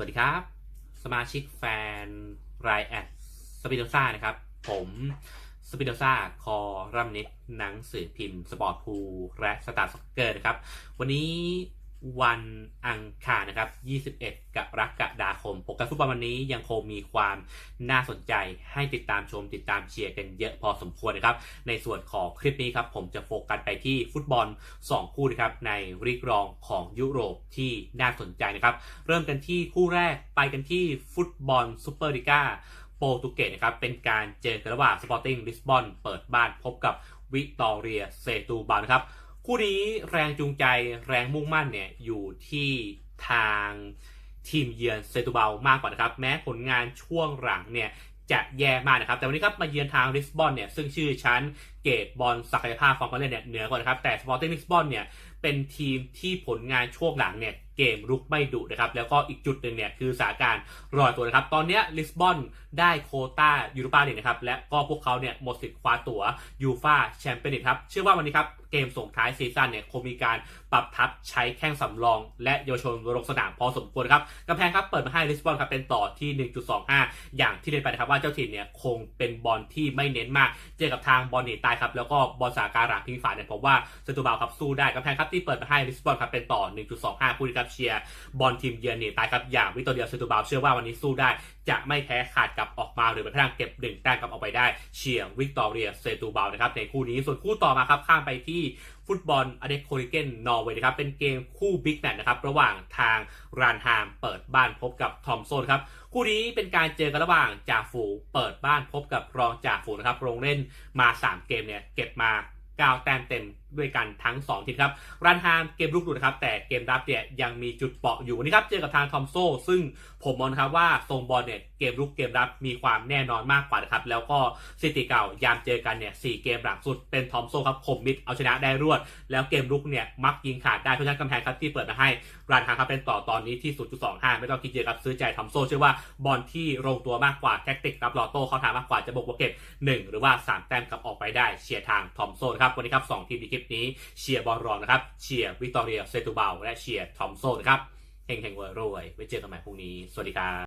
วัสดีครับ สมาชิกแฟนรายแอดสปิโดซ่านะครับ ผมสปิโดซ่าคอรัมนิดหนังสือพิมพ์ สปอร์ตพูและสตาร์สกเกอร์นะครับ วันนี้ วันอังคารนะครับ 21 กรกฎาคมโปรแกรมฟุตบอลวันนี้ยังคงมีความน่าสนใจให้ติดตามชมติดตามเชียร์กันเยอะพอสมควรนะครับ ในส่วนของคลิปนี้ครับ ผมจะโฟกัสไปที่ฟุตบอล 2 คู่นะครับ ในรีกรองของยุโรปที่น่าสนใจนะครับ เริ่มกันที่คู่แรกไปกันที่ฟุตบอลซูเปอร์ลิก้าโปรตุเกสนะครับ เป็นการเจอกันระหว่างสปอร์ติ้งลิสบอนเปิดบ้านพบกับวิตอเรียเซตูบานะครับ คู่นี้แรงจูงใจแรงมุ่งมั่นเนี่ยอยู่ที่ทางทีมเยือนเซตูเบลมากกว่านะครับ แม้ผลงานช่วงหลังเนี่ยจะแย่มากนะครับ แต่วันนี้ครับมาเยือนทางลิสบอนเนี่ยซึ่งชื่อชั้นเกตบอลศักยภาพความเล่นเนี่ยเหนือกว่านะครับ แต่สปอร์ติ้งลิสบอนเนี่ยเป็นทีมที่ผลงานช่วงหลังเนี่ย เกมรุกไม่ดุนะครับแล้วก็อีกจุดหนึ่งเนี่ยคือสาการรอยตัวนะครับ ตอนนี้ลิสบอนได้โคต้ายูโรปาเลีกนะครับและก็พวกเขาเนี่ยหมดสิทธิ์คว้าตั๋วยูฟาแชมเปี้ยนลีกครับเชื่อว่าวันนี้ครับเกมส่งท้ายซีซั่นเนี่ยคงมีการปรับทัพใช้แข้งสำรอง และเยาวชนลงสนามพอสมควรครับกำแพงครับเปิดมาให้ลิสบอนครับเป็นต่อที่ 1.25 อย่างที่เรียนไปนะครับว่าเจ้าถิ่นเนี่ยคงเป็นบอลที่ไม่เน้นมาก เจอกับทางบอลหนีตายครับแล้วก็บอลสาการะพิงฝาเนี่ยผมว่าเซตูบาลครับสู้ได้กำแพงครับที่เปิดมาให้ลิสบอนครับเป็นต่อ 1.25คู่นี้ครับเชียร์บอลทีมเยือนหนีตายครับอย่างวิกตอเรียเซตูบาลเชื่อว่าวันนี้สู้ได้ จะไม่แพ้ขาดกลับออกมาหรือแม้กระทั่งเก็บหนึ่งแต้มกลับออกไปได้เชียร์วิกตอเรียเซตูบาลนะครับในคู่นี้ส่วนคู่ต่อมาครับข้ามไปที่ฟุตบอลอเดคโคลิเกนนอร์เวย์นะครับเป็นเกมคู่บิ๊กแมตช์นะครับระหว่างทางรานฮามเปิดบ้านพบกับทอมโซนครับคู่นี้เป็นการเจอกันระหว่างจ่าฝูงเปิดบ้านพบกับรองจ่าฝูงนะครับลงเล่นมา 3 เกมเนี่ยเก็บมา9แต้มเต็ม ด้วยกันทั้ง2ทีมครับรันฮามเกมรุกดูนะครับ แต่เกมรับเนี่ยยังมีจุดเปราะอยู่วันนี้ครับ เจอกับทางทอมโซ ซึ่งผมมองครับว่าทรงบอลเนี่ยเกมรุกเกมรับมีความแน่นอนมากกว่านะครับ แล้วก็สถิติเก่ายามเจอกันเนี่ยสเกมหลังสุดเป็นทอมโซครับคมมิดเอาชนะได้รวด แล้วเกมรุกเนี่ยมักยิงขาดได้เพราะฉะนั้นกำแพงครับที่เปิดมาให้รันฮามครับเป็นต่อตอนนี้ที่ 0.25 ไม่ต้องคิดเยอะครับซื้อใจทอมโซเชื่อว่าบอลที่ลงตัวมากกว่าแท็กติกรับลอโต้เขาทางมากกว่าจะบวกวกเก็บ1หรือว่า 3 แต้มกลับออกไปได้เชียร์ทางทอมโซนะครับวันนี้ครับ2ทีมในคลิปนี้เชียร์บอลรองนะครับเชียร์วิกตอเรียเซตูเบาและเชียร์ทอมโซนะครับเฮงเฮงรวยรวยไว้เจอกันใหม่พรุ่งนี้สวัสดีครับ